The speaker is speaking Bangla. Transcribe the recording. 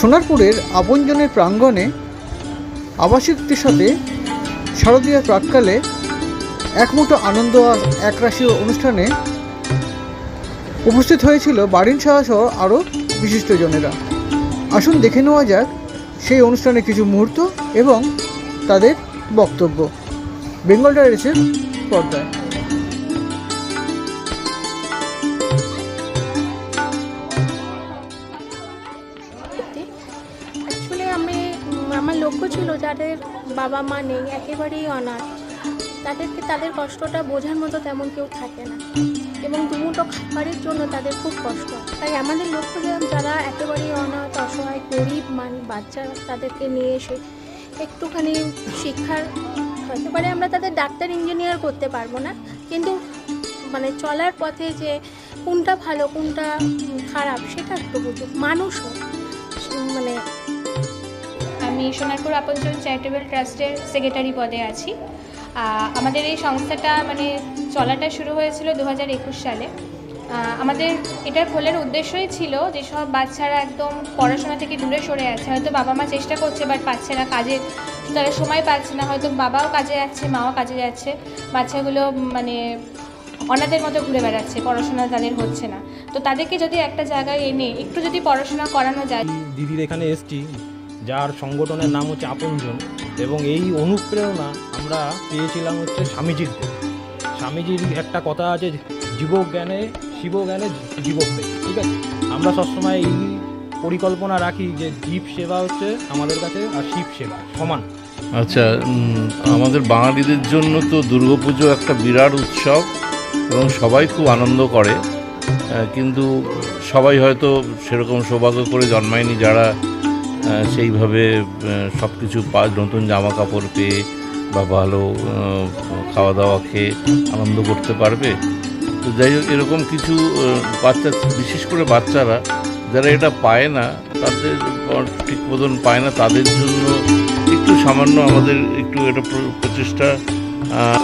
সোনারপুরের আপনজনের প্রাঙ্গণে আবাসিকদের সাথে শারদীয়ার প্রাককালে একমুঠো আনন্দ একরাশি অনুষ্ঠানে উপস্থিত হয়েছিল বাড়ির সহ আরও বিশিষ্টজনেরা। আসুন দেখে নেওয়া যাক সেই অনুষ্ঠানে কিছু মুহূর্ত এবং তাদের বক্তব্য। বেঙ্গল ডাইরেক্টের পর্দায়। আমার ছিল যাদের বাবা মা নেই, একেবারেই অনাথ। তাদেরকে, তাদের কষ্টটা বোঝার মতো তেমন কেউ থাকে না। এবং দুমুটো খাবারের জন্য তাদের খুব কষ্ট। তাই আমাদের লক্ষ্য যে যারা একেবারেই অনাথ, অসহায়, গরিব মান, বাচ্চা তাদেরকে নিয়ে এসে একটুখানি শিক্ষার, হতে পারে আমরা তাদের ডাক্তার, ইঞ্জিনিয়ার করতে পারব না। কিন্তু মানে চলার পথে যে কোনটা ভালো, কোনটা খারাপ, সেটা একটু বুঝুক মানুষ মানে আমি সোনারপুর আপনজন চ্যারিটেবল ট্রাস্টের সেক্রেটারি পদে আছি। আমাদের এই সংস্থাটা মানে চলাটা শুরু হয়েছিল দু হাজার একুশ সালে। আমাদের এটার খোলার উদ্দেশ্যই ছিল যেসব বাচ্চারা একদম পড়াশোনা থেকে দূরে সরে আছে, হয়তো বাবা মা চেষ্টা করছে বাট পাচ্ছে না কাজে। তারা সময় পাচ্ছে না, হয়তো বাবাও কাজে যাচ্ছে, মাও কাজে যাচ্ছে। বাচ্চাগুলো মানে অনাথের মতো ঘুরে বেড়াচ্ছে, পড়াশোনা তাদের হচ্ছে না। তো তাদেরকে যদি একটা জায়গায় এনে একটু যদি পড়াশোনা করানো যায়। দিদির এখানে এসছি। যার সংগঠনের নাম হচ্ছে আপনজন এবং এই অনুপ্রেরণা আমরা পেয়েছিলাম হচ্ছে স্বামীজির স্বামীজির একটা কথা আছে জীবক জ্ঞানে শিব জ্ঞানে জীবক দেয় ঠিক আছে? আমরা সবসময় এই পরিকল্পনা রাখি যে জীব সেবা হচ্ছে আমাদের কাছে আর শিব সেবা, সমান। আচ্ছা আমাদের বাঙালিদের জন্য তো দুর্গাপুজো একটা বিরাট উৎসব এবং সবাই খুব আনন্দ করে। কিন্তু সবাই হয়তো সেরকম সৌভাগ্য করে জন্মায়নি যারা সেইভাবে সব কিছু পা নতুন জামা কাপড় পেয়ে বা ভালো খাওয়া দাওয়া খেয়ে আনন্দ করতে পারবে। তো যাই হোক এরকম কিছু বাচ্চা বিশেষ করে বাচ্চারা যারা এটা পায় না তাদের ঠিক মতন পায় না তাদের জন্য একটু সামান্য আমাদের একটু এটা প্র- প্রচেষ্টা আহ,